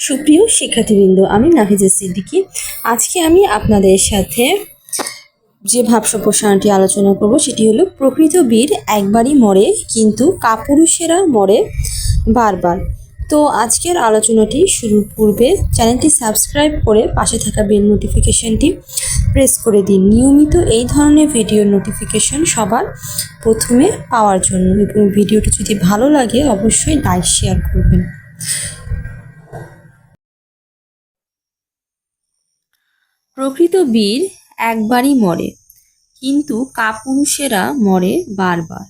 সুপ্রিয় শিক্ষার্থীবৃন্দ, আমি নাফিজা সিদ্দিকি। আজকে আমি আপনাদের সাথে যে ভাব সম্প্রসারণটি আলোচনা করব, সেটি হলো, প্রকৃত বীর একবারই মরে, কিন্তু কাপুরুষেরা মরে বারবার। তো আজকের আলোচনাটি শুরুর পূর্বে চ্যানেলটি সাবস্ক্রাইব করে পাশে থাকা বেল নোটিফিকেশনটি প্রেস করে দিন। নিয়মিত এই ধরনের ভিডিওর নোটিফিকেশন সবার প্রথমে পাওয়ার জন্য এবং ভিডিওটি যদি ভালো লাগে, অবশ্যই লাইক, শেয়ার করবেন। প্রকৃত বীর একবারই মরে, কিন্তু কাপুরুষেরা মরে বারবার।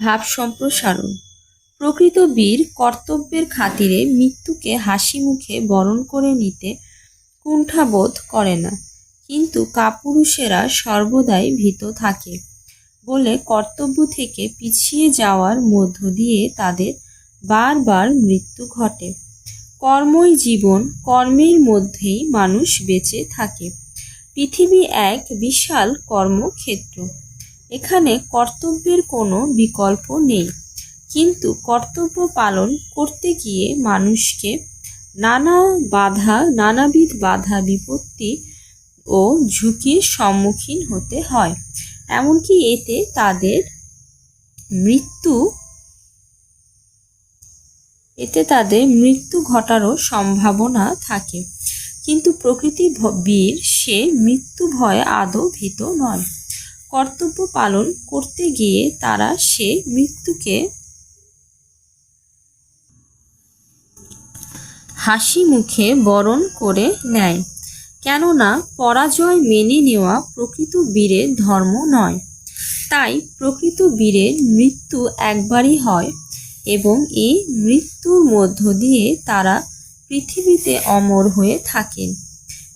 ভাব সম্প্রসারণ, প্রকৃত বীর কর্তব্যের খাতিরে মৃত্যুকে হাসি মুখে বরণ করে নিতে কুণ্ঠাবোধ করে না, কিন্তু কাপুরুষেরা সর্বদাই ভীত থাকে বলে কর্তব্য থেকে পিছিয়ে যাওয়ার মধ্য দিয়ে তাদের বারবার মৃত্যু ঘটে। কর্মই জীবন, কর্মের মধ্যেই মানুষ বেঁচে থাকে। পৃথিবী এক বিশাল কর্মক্ষেত্র। এখানে কর্তব্যের কোনো বিকল্প নেই। কিন্তু কর্তব্য পালন করতে গিয়ে মানুষকে নানা বাধা, নানাবিধ বাধা, বিপত্তি ও ঝুঁকির সম্মুখীন হতে হয়। এমনকি এতে তাদের মৃত্যু এতে তাদের মৃত্যু ঘটারও সম্ভাবনা থাকে। কিন্তু প্রকৃতি বীর, সে মৃত্যু ভয়ে আদৌ ভীত নয়। কর্তব্য পালন করতে গিয়ে তারা সে মৃত্যুকে হাসি মুখে বরণ করে নেয়। কেননা পরাজয় মেনে নেওয়া প্রকৃত বীরের ধর্ম নয়। তাই প্রকৃত বীরের মৃত্যু একবারই হয়। এবং এই মৃত্যুর মধ্য দিয়ে তারা পৃথিবীতে অমর হয়ে থাকেন।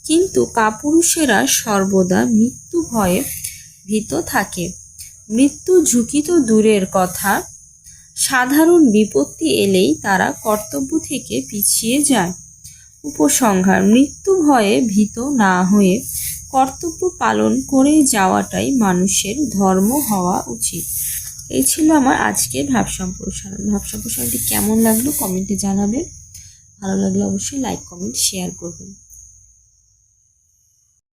কিন্তু কাপুরুষেরা সর্বদা মৃত্যু ভয়ে ভীত থাকে। মৃত্যু ঝুঁকি তো দূরের কথা। সাধারণ বিপত্তি এলেই তারা কর্তব্য থেকে পিছিয়ে যায়। উপসংহার, মৃত্যু ভয়ে ভীত না হয়ে কর্তব্য পালন করে যাওয়াটাই মানুষের ধর্ম হওয়া উচিত। এই ছিল আমার আজকের ভাব সম্প্রসারণ। ভাব সম্প্রসারণটি কেমন লাগল কমেন্টে জানাবেন। ভালো লাগলে অবশ্যই লাইক কমেন্ট শেয়ার করবেন।